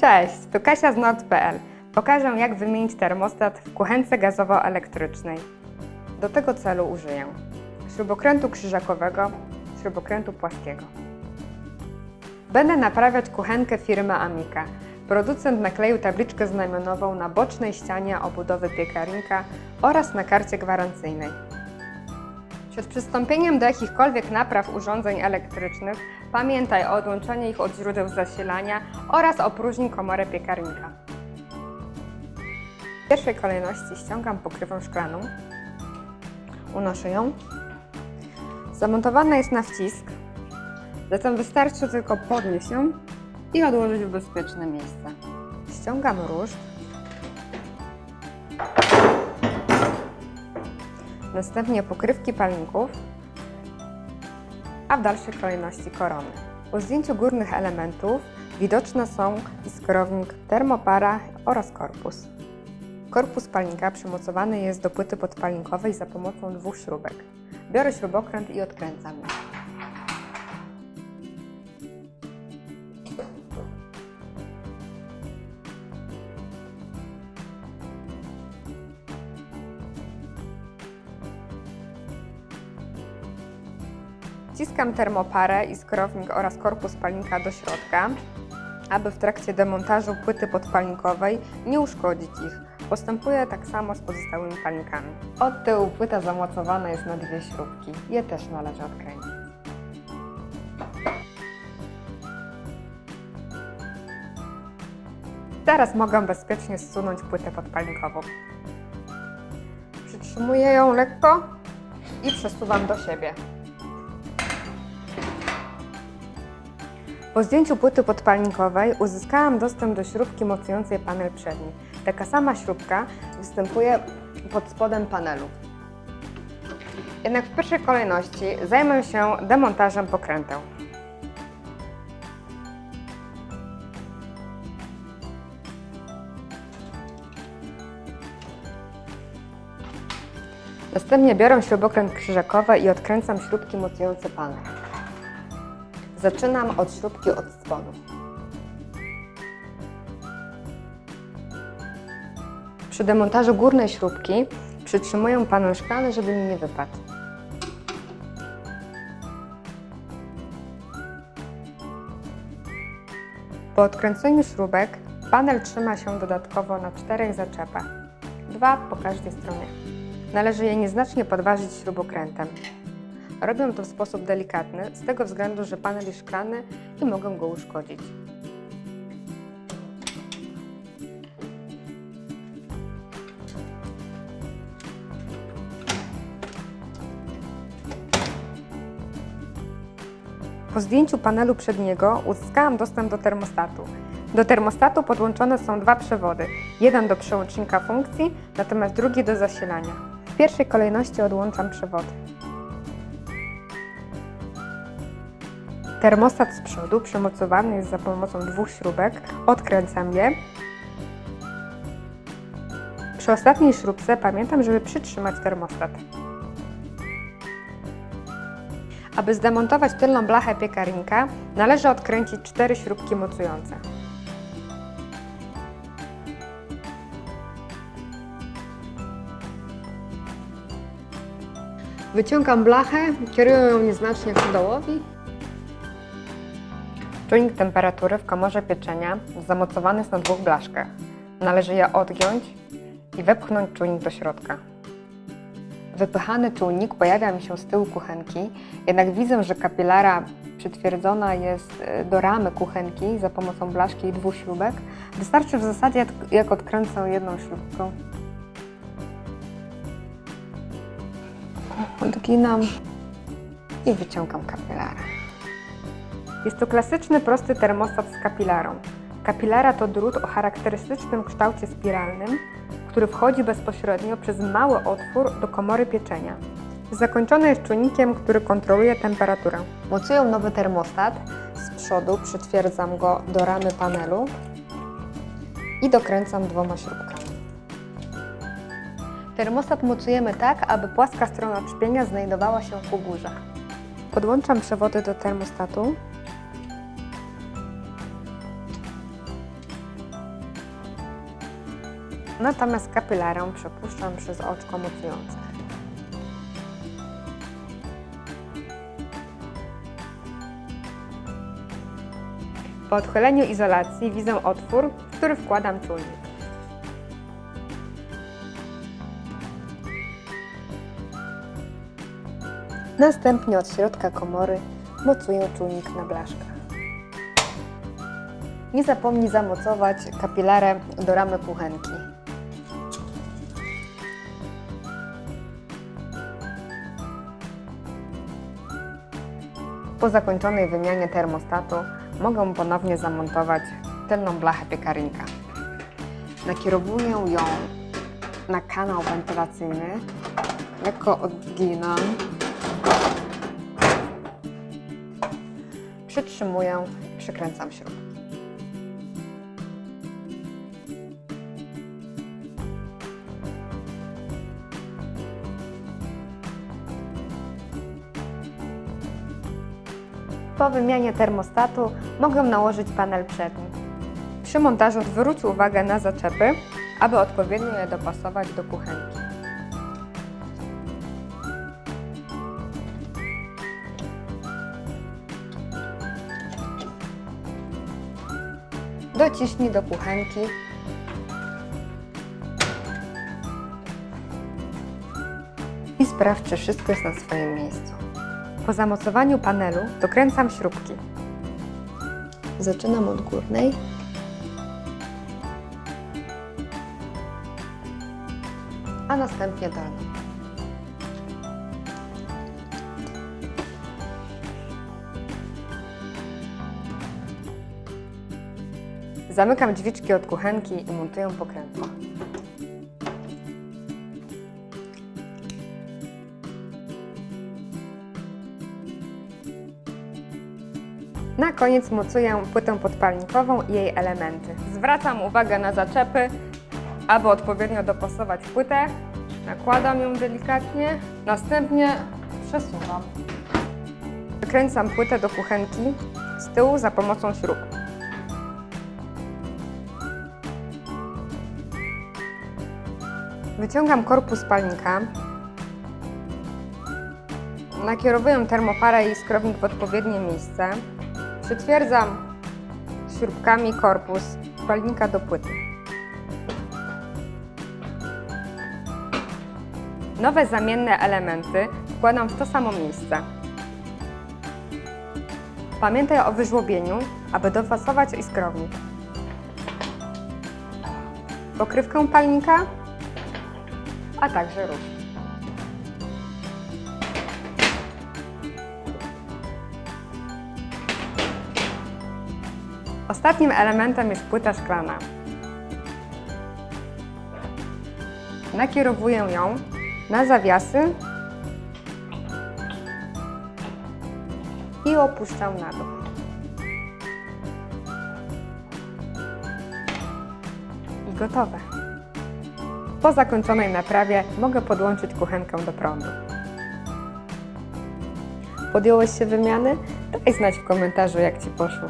Cześć, tu Kasia z Nord.pl. Pokażę jak wymienić termostat w kuchence gazowo-elektrycznej. Do tego celu użyję śrubokrętu krzyżakowego, śrubokrętu płaskiego. Będę naprawiać kuchenkę firmy Amica. Producent nakleił tabliczkę znamionową na bocznej ścianie obudowy piekarnika oraz na karcie gwarancyjnej. Przed przystąpieniem do jakichkolwiek napraw urządzeń elektrycznych pamiętaj o odłączeniu ich od źródeł zasilania oraz opróżnij komorę piekarnika. W pierwszej kolejności ściągam pokrywę szklaną, unoszę ją. Zamontowana jest na wcisk, zatem wystarczy tylko podnieść ją i odłożyć w bezpieczne miejsce. Ściągam róż. Następnie pokrywki palników, a w dalszej kolejności korony. Po zdjęciu górnych elementów widoczne są iskrownik, termopara oraz korpus. Korpus palnika przymocowany jest do płyty podpalnikowej za pomocą dwóch śrubek. Biorę śrubokręt i odkręcam je. Wciskam termoparę, iskrownik oraz korpus palnika do środka, aby w trakcie demontażu płyty podpalnikowej nie uszkodzić ich. Postępuję tak samo z pozostałymi palnikami. Od tyłu płyta zamocowana jest na dwie śrubki. Je też należy odkręcić. Teraz mogę bezpiecznie zsunąć płytę podpalnikową. Przytrzymuję ją lekko i przesuwam do siebie. Po zdjęciu płyty podpalnikowej uzyskałam dostęp do śrubki mocującej panel przedni. Taka sama śrubka występuje pod spodem panelu. Jednak w pierwszej kolejności zajmę się demontażem pokręteł. Następnie biorę śrubokręt krzyżakowy i odkręcam śrubki mocujące panel. Zaczynam od śrubki od spodu. Przy demontażu górnej śrubki przytrzymuję panel szklany, żeby mi nie wypadł. Po odkręceniu śrubek panel trzyma się dodatkowo na czterech zaczepach, dwa po każdej stronie. Należy je nieznacznie podważyć śrubokrętem. Robię to w sposób delikatny, z tego względu, że panel jest szklany i mogę go uszkodzić. Po zdjęciu panelu przedniego uzyskałam dostęp do termostatu. Do termostatu podłączone są dwa przewody. Jeden do przełącznika funkcji, natomiast drugi do zasilania. W pierwszej kolejności odłączam przewody. Termostat z przodu przymocowany jest za pomocą dwóch śrubek. Odkręcam je. Przy ostatniej śrubce pamiętam, żeby przytrzymać termostat. Aby zdemontować tylną blachę piekarnika, należy odkręcić cztery śrubki mocujące. Wyciągam blachę, kieruję ją nieznacznie ku dołowi Czujnik temperatury w komorze pieczenia zamocowany jest na dwóch blaszkach. Należy je odgiąć i wepchnąć czujnik do środka. Wypychany czujnik pojawia mi się z tyłu kuchenki, jednak widzę, że kapilara przytwierdzona jest e, do ramy kuchenki za pomocą blaszki i dwóch śrubek. Wystarczy w zasadzie, jak odkręcę jedną śrubką. Odginam i wyciągam kapilarę. Jest to klasyczny, prosty termostat z kapilarą. Kapilara to drut o charakterystycznym kształcie spiralnym, który wchodzi bezpośrednio przez mały otwór do komory pieczenia. Zakończony jest czujnikiem, który kontroluje temperaturę. Mocuję nowy termostat. Z przodu przytwierdzam go do ramy panelu i dokręcam dwoma śrubkami. Termostat mocujemy tak, aby płaska strona trzpienia znajdowała się ku górze. Podłączam przewody do termostatu Natomiast kapilarę przepuszczam przez oczko mocujące. Po odchyleniu izolacji widzę otwór, w który wkładam czujnik. Następnie od środka komory mocuję czujnik na blaszkach. Nie zapomnij zamocować kapilarę do ramy kuchenki. Zakończonej wymianie termostatu mogę ponownie zamontować tylną blachę piekarnika. Nakierowuję ją na kanał wentylacyjny, lekko odginam, przytrzymuję i przykręcam śrubkę. Po wymianie termostatu mogę nałożyć panel przedni. Przy montażu zwróć uwagę na zaczepy, aby odpowiednio je dopasować do kuchenki. Dociśnij do kuchenki i sprawdź, czy wszystko jest na swoim miejscu. Po zamocowaniu panelu dokręcam śrubki. Zaczynam od górnej. A następnie dolną. Zamykam drzwiczki od kuchenki i montuję pokrętło. Koniec mocuję płytę podpalnikową i jej elementy. Zwracam uwagę na zaczepy, aby odpowiednio dopasować płytę. Nakładam ją delikatnie, następnie przesuwam. Wykręcam płytę do kuchenki z tyłu za pomocą śrub. Wyciągam korpus palnika. Nakierowuję termoparę i skrownik w odpowiednie miejsce. Przytwierdzam śrubkami korpus palnika do płyty. Nowe zamienne elementy wkładam w to samo miejsce. Pamiętaj o wyżłobieniu, aby dopasować iskrownik. Pokrywkę palnika, a także róg. Ostatnim elementem jest płyta szklana. Nakierowuję ją na zawiasy i opuszczam na dół. I gotowe. Po zakończonej naprawie mogę podłączyć kuchenkę do prądu. Podjąłeś się wymiany? Daj znać w komentarzu, jak Ci poszło.